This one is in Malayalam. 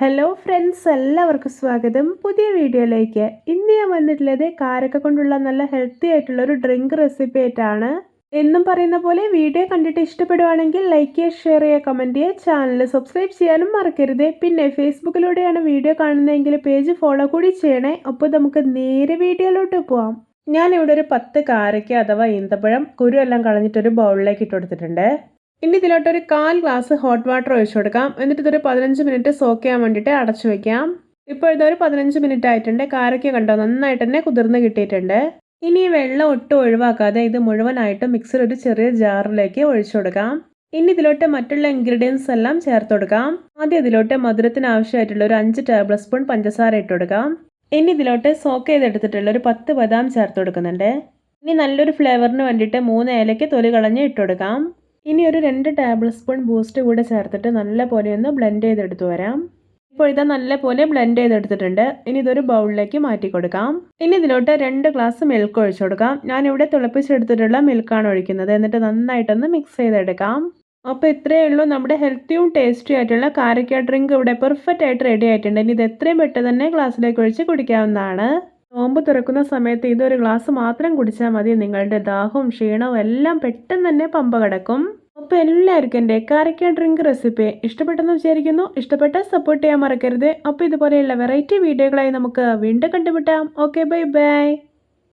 ഹലോ ഫ്രണ്ട്സ് എല്ലാവർക്കും സ്വാഗതം. പുതിയ വീഡിയോയിലേക്ക്. ഇന്ന് ഞാൻ വന്നിട്ടുള്ളത് കാരക്ക കൊണ്ടുള്ള നല്ല ഹെൽത്തി ആയിട്ടുള്ള ഒരു ഡ്രിങ്ക് റെസിപ്പി ആയിട്ടാണ്. എന്നും പറയുന്ന പോലെ വീഡിയോ കണ്ടിട്ട് ഇഷ്ടപ്പെടുവാണെങ്കിൽ ലൈക്ക് ചെയ്യുക ഷെയർ ചെയ്യുക കമന്റ് ചെയ്യുക ചാനൽ സബ്സ്ക്രൈബ് ചെയ്യാനും മറക്കരുത്. പിന്നെ ഫേസ്ബുക്കിലൂടെയാണ് വീഡിയോ കാണുന്നതെങ്കിൽ പേജ് ഫോളോ കൂടി ചെയ്യണേ. അപ്പോൾ നമുക്ക് നേരെ വീഡിയോയിലോട്ട് പോവാം. ഞാനിവിടെ ഒരു പത്ത് കാരക്ക അഥവാ ഈന്തപ്പഴം കുരു എല്ലാം കളഞ്ഞിട്ടൊരു ബൗളിലേക്ക് ഇട്ട് കൊടുത്തിട്ടുണ്ട്. ഇനി ഇതിലോട്ട് ഒരു കാൽ ഗ്ലാസ് ഹോട്ട് വാട്ടർ ഒഴിച്ചു കൊടുക്കാം. എന്നിട്ട് ഇതൊരു പതിനഞ്ച് മിനിറ്റ് സോക്ക് ചെയ്യാൻ വേണ്ടിയിട്ട് അടച്ചു വെക്കാം. ഇപ്പോൾ ഇതൊരു പതിനഞ്ച് മിനിറ്റ് ആയിട്ടുണ്ട്. കാരക്ക കണ്ടോ? നന്നായിട്ട് തന്നെ കുതിർന്ന് കിട്ടിയിട്ടുണ്ട്. ഇനി വെള്ളം ഒട്ടും ഒഴിവാക്കാതെ ഇത് മുഴുവനായിട്ട് മിക്സർ ഒരു ചെറിയ ജാറിലേക്ക് ഒഴിച്ചു കൊടുക്കാം. ഇനി ഇതിലോട്ട് മറ്റുള്ള ഇൻഗ്രീഡിയൻസ് എല്ലാം ചേർത്ത് കൊടുക്കാം. ആദ്യം ഇതിലോട്ട് മധുരത്തിന് ആവശ്യമായിട്ടുള്ള ഒരു അഞ്ച് ടേബിൾ സ്പൂൺ പഞ്ചസാര ഇട്ട് കൊടുക്കാം. ഇനി ഇതിലോട്ട് സോക്ക് ചെയ്തെടുത്തിട്ടുള്ള ഒരു പത്ത് ബദാം ചേർത്ത് കൊടുക്കുന്നുണ്ട്. ഇനി നല്ലൊരു ഫ്ലേവറിന് വേണ്ടിയിട്ട് മൂന്ന് ഏലയ്ക്ക് തൊലി കളഞ്ഞ് ഇട്ട് കൊടുക്കാം. ഇനി ഒരു രണ്ട് ടേബിൾ സ്പൂൺ ബൂസ്റ്റ് കൂടെ ചേർത്തിട്ട് നല്ല പോലെ ഒന്ന് ബ്ലെൻഡ് ചെയ്തെടുത്ത് വരാം. ഇപ്പോൾ ഇതാ നല്ല പോലെ ബ്ലെൻഡ് ചെയ്തെടുത്തിട്ടുണ്ട്. ഇനി ഇതൊരു ബൗളിലേക്ക് മാറ്റി കൊടുക്കാം. ഇനി ഇതിലോട്ട് രണ്ട് ഗ്ലാസ് മിൽക്ക് ഒഴിച്ചു കൊടുക്കാം. ഞാൻ ഇവിടെ തിളപ്പിച്ചെടുത്തിട്ടുള്ള മിൽക്കാണ് ഒഴിക്കുന്നത്. എന്നിട്ട് നന്നായിട്ടൊന്ന് മിക്സ് ചെയ്തെടുക്കാം. അപ്പോൾ ഇത്രയേ ഉള്ളൂ. നമ്മുടെ ഹെൽത്തിയും ടേസ്റ്റി ആയിട്ടുള്ള കാരക്ക ഡ്രിങ്ക് ഇവിടെ പെർഫെക്റ്റ് ആയിട്ട് റെഡി ആയിട്ടുണ്ട്. ഇനി ഇത് എത്രയും പെട്ടെന്ന് തന്നെ ഗ്ലാസ്സിലേക്ക് ഒഴിച്ച് കുടിക്കാവുന്നതാണ്. നോമ്പ് തുറക്കുന്ന സമയത്ത് ഇതൊരു ഗ്ലാസ് മാത്രം കുടിച്ചാൽ മതി. നിങ്ങളുടെ ദാഹവും ക്ഷീണവും എല്ലാം പെട്ടെന്ന് തന്നെ പമ്പ കിടക്കും. അപ്പോൾ എല്ലാവർക്കും എന്റെ കാരക്ക ഡ്രിങ്ക് റെസിപ്പി ഇഷ്ടപ്പെട്ടെന്ന് വിചാരിക്കുന്നു. ഇഷ്ടപ്പെട്ട സപ്പോർട്ട് ചെയ്യാൻ മറക്കരുത്. അപ്പോൾ ഇതുപോലെയുള്ള വെറൈറ്റി വീഡിയോകളായി നമുക്ക് വീണ്ടും കണ്ടുമുട്ടാം. Okay bye bye.